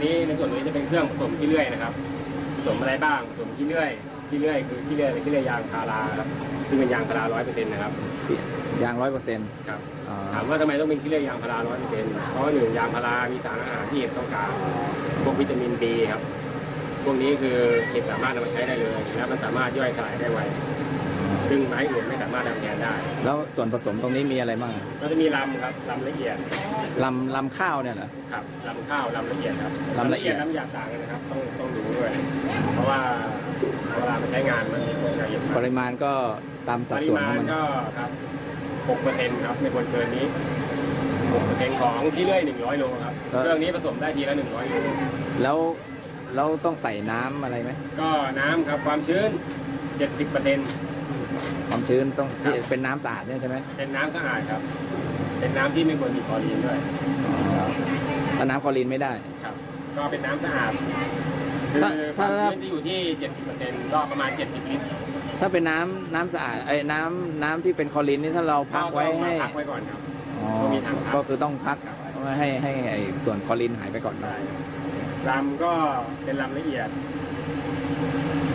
นนี้ในส่วนนี้จะเป็นเครื่องผสมขี้เลื่อยนะครับ ผสมอะไรบ้างผสมขี้เลื่อยขี้เลื่อยคือขี้เลื่อยเป็นขี้เลื่อยยางพาราครับซึ่งเป็นยางพาราร้อยเปอร์เซ็นต์นะครับยางร้อยเปอร์เซ็นต์ครับถามว่าทำไมต้องเป็นขี้เลื่อยยางพาราร้อยเปอร์เซ็นต์เพราะว่าหนึ่งยางพารามีสารอาหารที่เห็ดต้องการพวกวิตามินบีครับพวกนี้คือเห็ดสามารถนำมาใช้ได้เลยและมันสามารถย่อยสลายได้ไว ซึ่งไม้อื่นไม่สามารถทำแทนได้ แล้วส่วนผสมตรงนี้มีอะไรบ้างอะก็จะมีลำครับลำละเอียดลำลำข้าวเนี่ยเหรอ ครับลำข้าวลำละเอียดครับลำละเอียดลำหยาบต่างกันนะครับต้องต้องดูด้วย เพราะว่าเวลามาใช้งานมันมีผลละเอียดปมากริมาณก็ตามปสัดริส่วนมาของณมันก็ครับ6เปอร์เซ็นต์ครับไม่ควรเกินนี้6เปอร์เซ็นต์ของที่เลื่อย100โลครับเครื่องนี้ผสมได้ทีละ100โลแล้วแล้วต้องใส่น้ำอะไรไหมก็น้ำครับความชื้น70เปอร์เซ็นต์ ความชื้นต้องที่ครับ เป็นน้ำสะอาดเนี่ยใช่ไหมเป็นน้ำสะอาดครับ เป็นน้ำที่ไม่ควรมีคลอรีนด้วยถ้าน้ำคลอรีนไม่ได้ ครับ ก็เป็นน้ำสะอาดคือถ้าความถ้าชื้นจะอยู่ที่ 70เปอร์เซ็นต์ก็ประมาณ 70 ลิตรถ้าเป็นน้ำน้ำสะอาดไอ้ยน้ำน้ำที่เป็นคลอรีนนี่ถ้าเราพักไว้ให้พักไว้ก่อนครับ อ๋อต้องมีทางพัก ก็คือต้องพักให้ให้ไอ้ส่วนคลอรีนหายไปก่อนใช่ลำก็เป็นลำละเอียด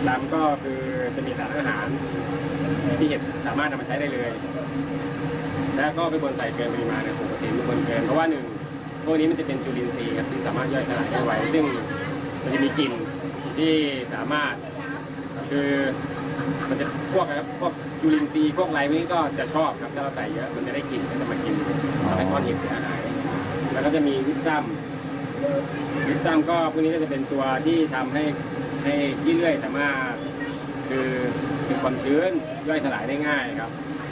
ลำก็คือจะมีสารอาหาร ที่เห็ดสามารถนำมาใช้ได้เลย แล้วก็ไม่ควรใส่เกินปริมาณนะปกติไม่ควรเกินเพราะว่าหนึ่งพวกนี้มันจะเป็นจุลินทรีย์ครับที่สามารถย่อยสลายได้ไวซึ่งมันจะมีกลิ่นที่สามารถคือมันจะพวกครับพวกจุลินทรีย์พวกอะไรพวกนี้ก็จะชอบครับถ้าเราใส่เยอะมันจะได้กลิ่นก็จะมากินทำให้ก้อนเห็ดเสียหายแล้วก็จะมีวิตซัมวิตซัมก็พวกนี้ก็จะเป็นตัวที่ทำให้ ให้ขี้เลื่อยสามารถคือคือความชื้นย่อยสลายได้ง่ายครับ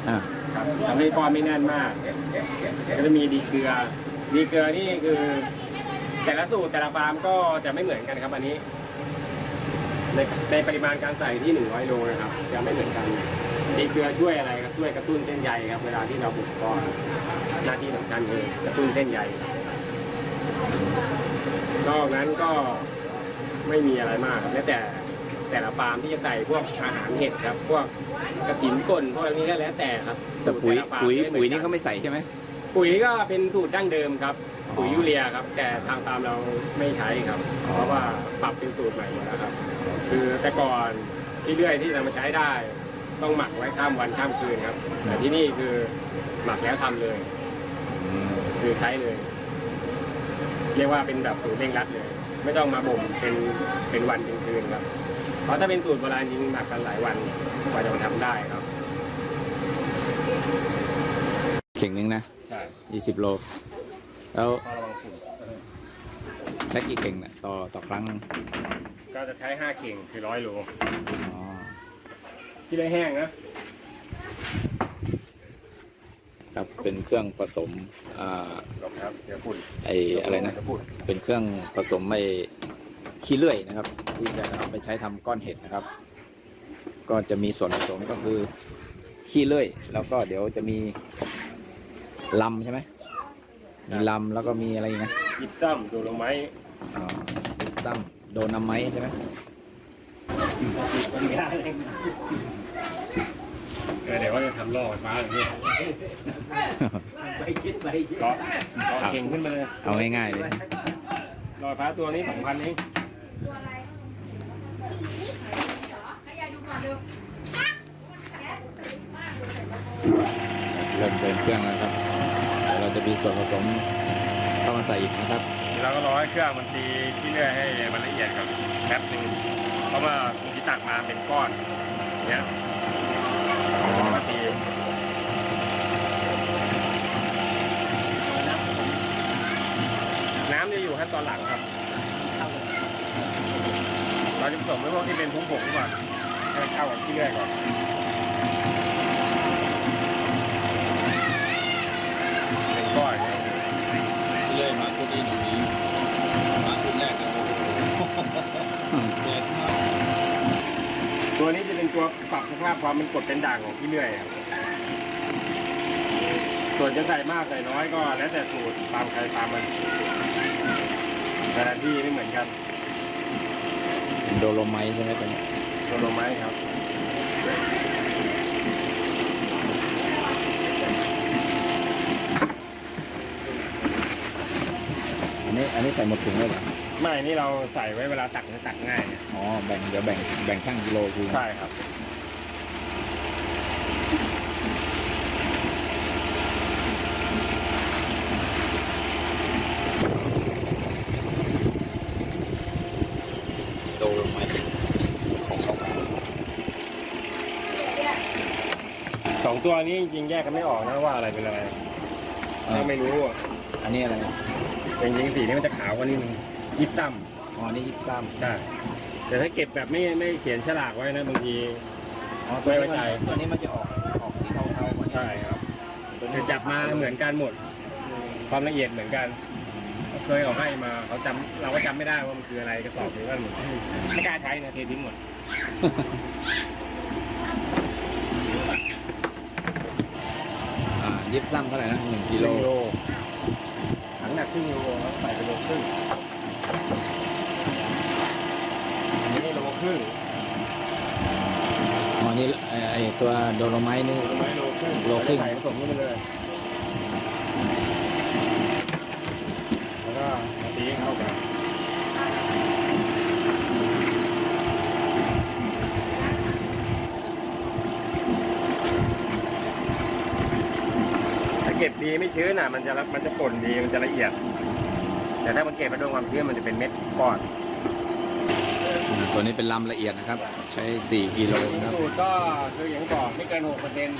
อ่าครับทำให้ก้อนไม่แน่นมากก็จะมีดีเกลือดีเกลือนี่คือ แต่ละสูตรแต่ละฟาร์มก็จะไม่เหมือนกันครับอันนี้ในในปริมาณการใส่ที่ 100 โลนะครับจะไม่เหมือนกันดีเกลือช่วยอะไรครับช่วยกระตุ้นเส้นใยครับ เวลาที่เราบุกก้อนหน้าที่สำคัญคือกระตุ้นเส้นใยนอกนั้นก็ ไม่มีอะไรมากครับแล้วแต่แต่ละฟาร์มที่จะใส่พวกอาหารเห็ดครับ พวกกระถินก้นพวกอะไรนี้ก็แล้วแต่ครับแต่ปุ๋ยสูตรแต่ละฟาร์มปุ๋ยไม่เหมือนปุ๋ยนี่กัเขาไม่ใส่ใช่ไหมปุ๋ยก็เป็นสูตรดั้งเดิมครับอ๋อปุ๋ยยูเรียครับ แต่ทางฟาร์มเราไม่ใช้ครับอ๋อเพราะว่าปรับเป็นสูตรใหม่หมดแล้วครับ คือแต่ก่อนที่เรื่อยที่นำมาใช้ได้ ต้องหมักไว้ข้ามวันข้ามคืนครับ แต่ที่นี่คือหมักแล้วทำเลยอืมคือใช้เลย เรียกว่าเป็นแบบสูตรเร่งรัดเลย ไม่ต้องมาบ่มเป็นเป็นวันเป็นคืนครับ เพราะถ้าเป็นสูตรโบราณจริงหมักกันหลายวันกว่าจะมาทำได้ครับเข่งหนึงนะใช่ยี่สิบโล แล้วก็ระวังฝุ่นใช้กี่เข่งเนี่ยต่อต่อครั้งหนึ่งก็จะใช้5เข่งคือร้อยโลอ๋อ ที่ได้แห้งนะ ครับเป็นเครื่องผสมอ่าลบครับเดี๋ยวฝุ่นไออะไรนะเดี๋ยวฝุ่นเป็นเครื่องผสมไอขี้เลื่อยนะครับ ที่จะเอาไปใช้ทำก้อนเห็ดนะครับ ก็จะมีส่วนผสมก็คือขี้เลื่อย แล้วก็เดี๋ยวจะมีลำใช่ไหมมีลำแล้วก็มีอะไรอีกนะยิบซ้ำดูลงไม้อ่าตั้มโดนน้ำไม้ใช่ไหมไม่ได้ เออเดี๋ยวว่าจะทำล่อไฟฟ้าอย่างนี้ไปคิดไปคิดเกาะเกาะเข่งขึ้นมาเลยเอาง่ายๆเลยล่อไฟฟ้าตัวนี้สองพันเองเริ่มเดินเครื่องแล้วครับเดี๋ยวเราจะมีส่วนผสมเข้ามาใส่อีกนะครับแล้วก็รอให้เครื่องมันตีที่เลื่อยให้มันละเอียดครับแป๊บหนึ่งเพราะว่าคุณที่ตักมาเป็นก้อนเนี่ยแล้วก็ตีน้ำจะอยู่ ขั้นตอนหลังครับเราจะผสมด้วยพวกที่เป็นทุ้งผงก่อนให้มันเข้ากับที่เลื่อยก่อนเป็นก้อนเนี่ยเรื่อยมาคุณดีหนูนี้มาคุณแรกกันเสร็จมาตัวนี้จะเป็นตัวปรับสภาพความเป็นกรดเป็นด่างของที่เลื่อยครับส่วนจะใส่มากใส่น้อยก็แล้วแต่สูตรตามใครตามมัน แต่ละที่ไม่เหมือนกันโดโลไมต์ใช่ไหมตัวนี้ตัวลงไม้ครับ อันนี้อันนี้ใส่หมดถุงเลยเหรอนไม่นี่เราใส่ไว้เวลาตักจะตักง่ายไงอ๋อแบ่งเดี๋ยวแบ่งแบ่งช่างกิโลคือใช่ครับ โลลงไม้ของเขา สอง ตัวนี้จริงๆแยกกันไม่ออกนะว่าอะไรเป็นอะไรถ้าไม่รู้อะอันนี้อะไรนะจริงๆสีนี้มันจะขาวกว่านิดนึงยิบซ้อ๋อนี่ยิบซ้ำใช่แต่ถ้าเก็บแบบไม่ไม่เขียนฉลากไว้นะบางทีำอ๋อตัวนี้ไว้ใจ มันตัวนี้มันจะออกออกสีเทาๆกว่านี้ใช่ครับตัวคืนี้อจับมาเหมือนกันหมด ความละเอียดเหมือนกันเคยเอาให้มาเขาจำเราก็จำไม่ได้ว่ามันคืออะไรกระสอบนี้ก็หมดไม่กล้าใช้นะเททิ้งหมด อ่า ยิบซ้ำเท่าไหร่นะหนึ่งกิโลถังหนักครึ่งโลครับใส่ไปโลครึ่งอันนี้โลครึ่งอ๋อนี่ไอ้ไอ้ตัวโดโลไมต์นี่โลไม้โลครึ่งโลครึ่งใส่ผสมกันไปเลย แล้วก็มาตีให้เข้ากัน ถ้าเก็บดีไม่ชื้นอะ มันจะละมันจะป่นดีมันจะละเอียด แต่ถ้ามันเก็บมาด้วยความชื้นมันจะเป็นเม็ดก้อนอืมตัวนี้เป็นลำละเอียดนะครับ ใช้ 4 กิโลนะครับสูตรก็คืออย่างที่บอกไม่เกิน6เปอร์เซ็นต์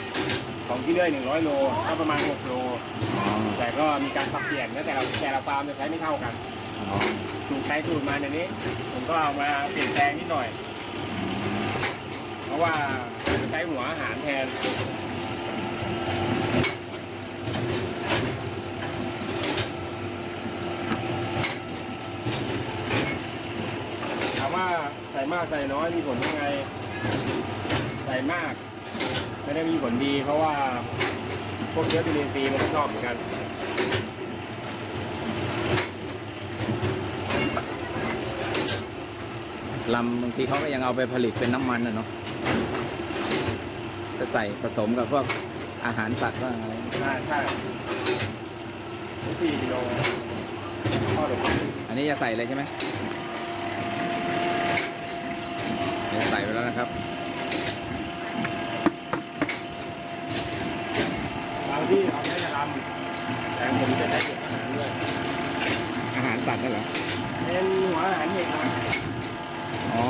ของที่เลื่อย100 โลก็ประมาณ 6 โลอ๋อแต่ก็มีการปรับเปลี่ยนนะแต่ละแต่ละฟาร์มจะใช้ไม่เท่ากันอ๋อสูตรใครสูตรมาในนี้ ผมก็เอามาเปลี่ยนแปลงนิดหน่อย เพราะว่าจะใช้หัวอาหารแทน ถามว่าใส่ มากใส่น้อยมีผลยังไง ใส่มาก ไม่ได้มีผลดี เพราะว่าพวกเชื้อจุลินทรีย์มันก็ชอบเหมือนกันลำบางทีเขาก็ยังเอาไปผลิตเป็นน้ำมันนะเนาะจะใส่ผสมกับพวกอาหารสัตว์บ้างอะไรใช่ใช่สี่กิโลข้อเด็ดอันนี้จะใส่เลยใช่ไหมเดี๋ยวใส่ไปแล้ว นะครับบางที่เขาไม่ได้ทำแต่ผมจะใช้เก็บอาหารด้วยอาหารสัตว์นั่นเหรอเป็นหัวอาหารเห็ดครับอ๋อ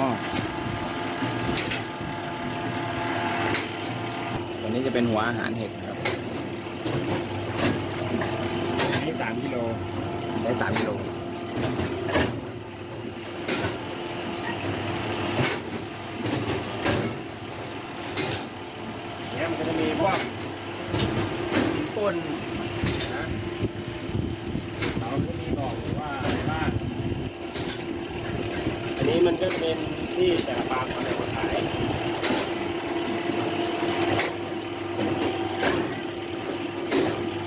ตัวนี้จะเป็นหัวอาหารเห็ดนะครับอันนี้สามกิโลได้สามกิโล เนี้ยมันก็จะมีพวกสินปุ่นนะเขาก็มีบอกอยู่ว่าอะไรบ้างอันนี้ มันก็จะเป็นที่แต่ละฟาร์มเขาจะขาย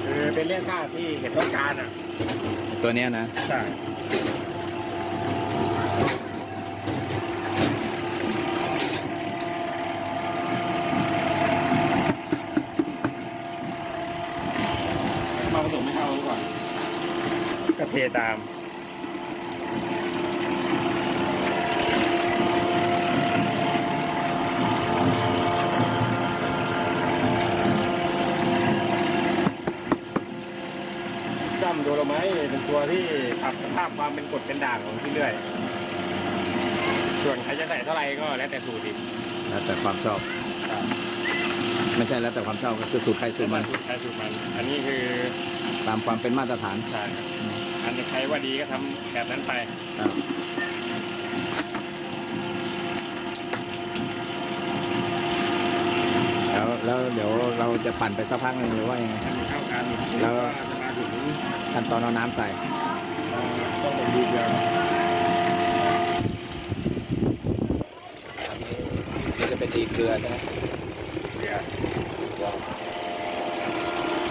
คือเป็นเรื่องค่าที่เห็นต้องการอะ ตัวเนี้ยนะ ใช่มาผสมไม่เข้าก่อนก็เทตาม จ้ำโดโลไม้ เป็นตัวที่ปรับสภาพความเป็นกรดเป็นด่างของที่เรื่อย ส่วนใครจะใส่เท่าไหร่ก็แล้วแต่สูตรอีกแล้วแต่ความชอบไม่ใช่แล้วแต่ความชอบก็คือสูตรใครสูตรมันสูตรใครสูตรมัน อันนี้คือตามความเป็นมาตรฐานใช่ครับอันนี้ใครว่าดีก็ทำแบบนั้นไป ครับแล้วแล้วเดี๋ยวเราจะปั่นไปสักพักหนึ่งหรือว่ายังไงให้มันเข้ากันแล้วก็จะมาถึง ขั้นตอนเอาน้ำใส่เอ่อต้องเป็นดีเดียวนี่จะเป็นดีเกลือใช่ไหมเดียว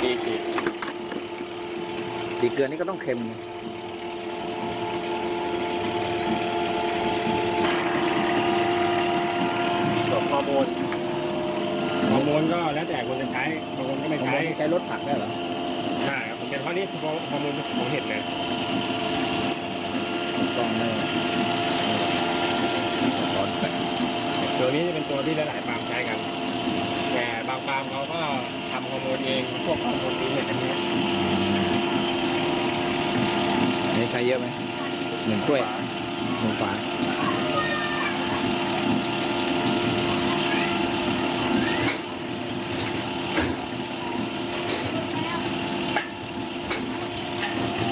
ดีขีดดีเกลือนี่ก็ต้องเค็มส่วนฮอร์โมนฮอร์โมนก็แล้วแต่คนจะใช้บางคนก็ไม่ผมใช้ใช้รสผักได้เหรอ ใช่ครับแต่เพราะนี่เฉพาะฮอร์โมนของเห็ดเลยกล้องไม่สะท้อนแสงตัวนี้จะเป็นตัวที่หลายๆฟาร์มใช้กันแต่บางฟาร์มเขาก็ทำฮอร์โมนเองพวกฮอร์โมนตีเห็ดอันนี้อันนี้ใช้เยอะไหมหนึ่งถ้วยหนึ่งฝา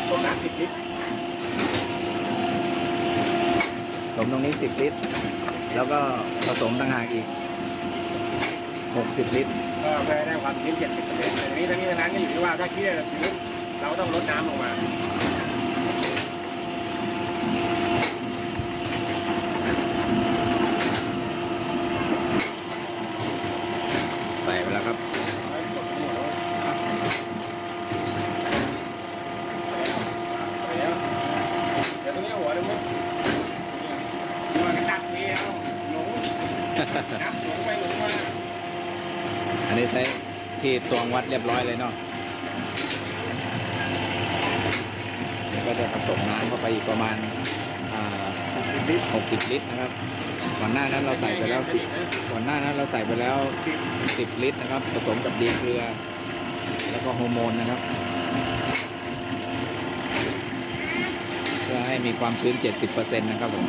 ต้มน้ำสิบลิตร สมตรง นี้สิบลิตร แล้วก็ผสมต่างหากอีกหกสิบลิตร ก็เพื่อให้ได้ความชื้นเจ็ดสิบเปอร์เซ็นต์แต่ทีนี้ทั้งนี้ทั้งนั้นก็อยู่ที่ว่าถ้าขี้เราชื้นเราต้องลดน้ำลงมา ใส่ไปแล้วครับ แล้วเดี๋ยวตรงนี้หัวเลยมั้งหัวกระตักเดียวหลงนับหลงไปหลงมา อันนี้ใช้ที่ ตวงวัดเรียบร้อยเลยเนาะแล้วก็จะผสมน้ำเข้าไปอีกประมาณอ่า60ลิตรนะครับ ก่อนหน้านั้นเราใส่ไปแล้วสิก่อนหน้านั้นเราใส่ไปแล้ว10ลิตรนะครับ ผสมกับดีเกลือ แล้วก็ฮอร์โมนนะครับเพื่อให้มีความชื้น 70%นะครับผม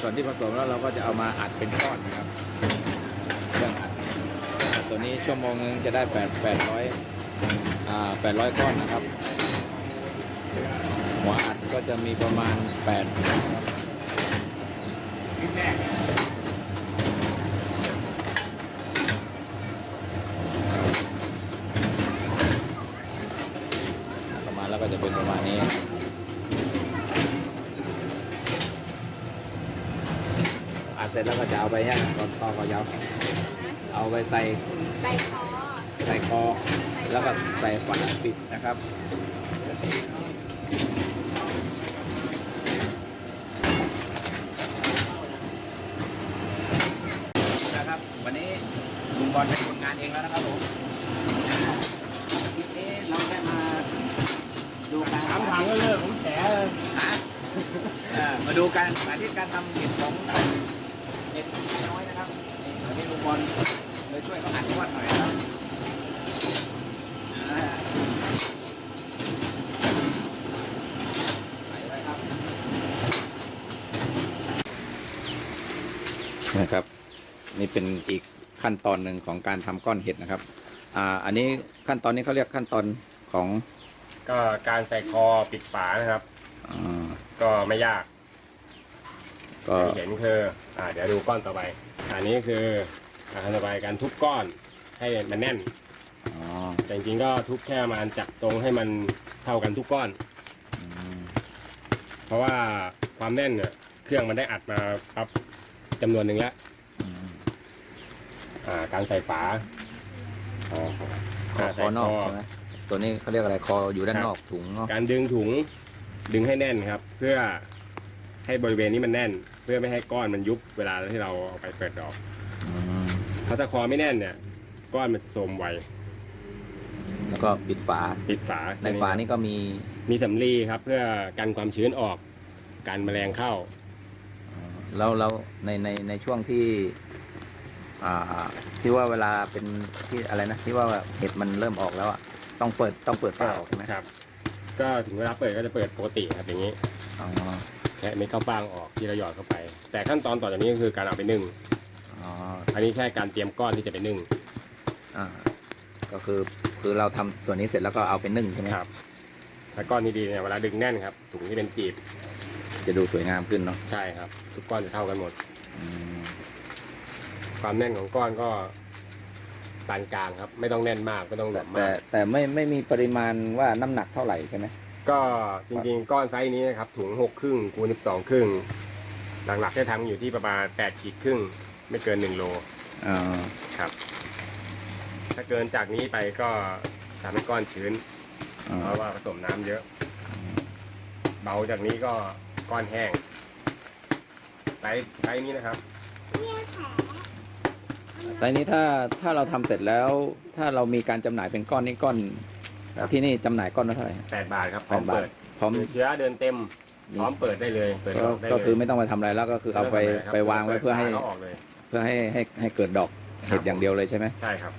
ส่วนที่ผสมแล้วเราก็จะเอามาอัดเป็นก้อนนะครับเครื่องอัดอัดตัวนี้ ชั่วโมงนึงจะได้แปดแปดร้อยอ่าแปดร้อยก้อนนะครับ หัวอัดก็จะมีประมาณแปดลิตรแรกประมาณแล้วก็จะเป็นประมาณนี้อัดเสร็จแล้วก็จะเอาไปแห้งตอนต่อก็ยาว เอาไปใส่ใบคอใส่คอ แล้วก็ใส่ฝาปิดนะครับนะครับ วันนี้ลุงบอลเป็นคนงานเองแล้วนะครับผมคลิปนี้เราได้มาดูการถามทางก็เลิกผมแฉเลยนะเอ่อมาดูการสาธิตการทำเห็ดของเห็ดน้อยนะครับนี่วันนี้ลุงบอลเลยช่วยเขาอัดทอดหน่อยนะครับอ่าใส่ไว้ครับนะครับ นี่เป็นอีกขั้นตอนหนึ่งของการทำก้อนเห็ดนะครับ อ่า อันนี้ขั้นตอนนี้เขาเรียกขั้นตอนของก็การใส่คอปิดฝานะครับ อ่า ก็ไม่ยาก ก็ที่เห็นคือ อ่า เดี๋ยวดูก้อนต่อไป อันนี้คือการต่อไปการทุบก้อนให้มันแน่น อ๋อ แต่จริงๆก็ทุบแค่ประมาณจับตรงให้มันเท่ากันทุกก้อน อืมเพราะว่าความแน่นเนี่ยเครื่องมันได้อัดมาครับจำนวนหนึ่งแล้วอืม อ่าการใส่ฝาอ๋อคออ่าคใส่อนอกใช่ไหมตัวนี้เขาเรียกอะไรคออยู่ด้านนอกถุงเนาะการดึงถุงดึงให้แน่นครับ เพื่อให้บริเวณนี้มันแน่น เพื่อไม่ให้ก้อนมันยุบเวลาที่เราเอาไปเปิดดอกอืมเพราะถ้าคอไม่แน่นเนี่ย ก้อนมันจะโทรมไวแล้วก็ปิดฝา ปิดฝาในฝานี่ก็มีมีสำลีครับ เพื่อกันความชื้นออก กันแมลงเข้า แล้วแล้วในในในช่วงที่อ่า ที่ว่าเวลาเป็นที่อะไรนะที่ว่าเห็ดมันเริ่มออกแล้วอะต้องเปิดต้องเปิดฝาออกใช่ไหมครับ ก็ถึงเวลาเปิดก็จะเปิดปกติครับอย่างนี้อ๋อแค่เม็ดข้าวฟ่างออกที่เราหยอดเข้าไป แต่ขั้นตอนต่อจากนี้ก็คือการเอาไปนึ่งอ๋ออันนี้แค่การเตรียมก้อนที่จะไปนึ่งอ่าก็คือคือเราทำส่วนนี้เสร็จแล้วก็เอาไปนึ่งใช่ไหมครับถ้าก้อนนี้ดีเนี่ยเวลาดึงแน่นครับถุงที่เป็นจีบ จะดูสวยงามขึ้นเนาะใช่ครับ ทุกก้อนจะเท่ากันหมดอืม ความแน่นของก้อนก็ปานกลางครับ ไม่ต้องแน่นมากไม่ต้องหแต่นาแต่มาก แต่ไม่ไม่มีปริมาณว่าน้ำหนักเท่าไหร่ใช่ไหมก็จริงๆ ก้อนไซส์นี้นะครับถุงหกครึ่งคูณสิบสองครึ่ง หลักๆได้ทำอยู่ที่ประมาณแปดขีดครึ่ง ไม่เกินหนึ่งโลอ่าครับ ถ้าเกินจากนี้ไปก็ทำให้ก้อนชื้น อ่าเพราะว่าผสมน้ำเยอะ เบาจากนี้ก็ก้อนแห้งไซส์ไซส์นี้นะครับ ไซส์นี้ถ้าถ้าเราทำเสร็จแล้ว ถ้าเรามีการจำหน่ายเป็นก้อนนี่ก้อนครับที่นี่จำหน่ายก้อนละเท่าไหร่แปดบาทครับพร้อมแปดบาทเปิดพร้อมคือเชื้อเดินเต็มพร้อมเปิดได้เลยเปิดก็ดอกได้ก็เลยคือไม่ต้องไปทำอะไรแล้วก็คือเอาไปม่ต้งทำะรครับไปวางไว้เพื่อให้ขาออกเลยเพื่อให้ให้ให้เกิดดอกครับเห็ดอย่างเดียวเลยใช่ไหมใช่ครับ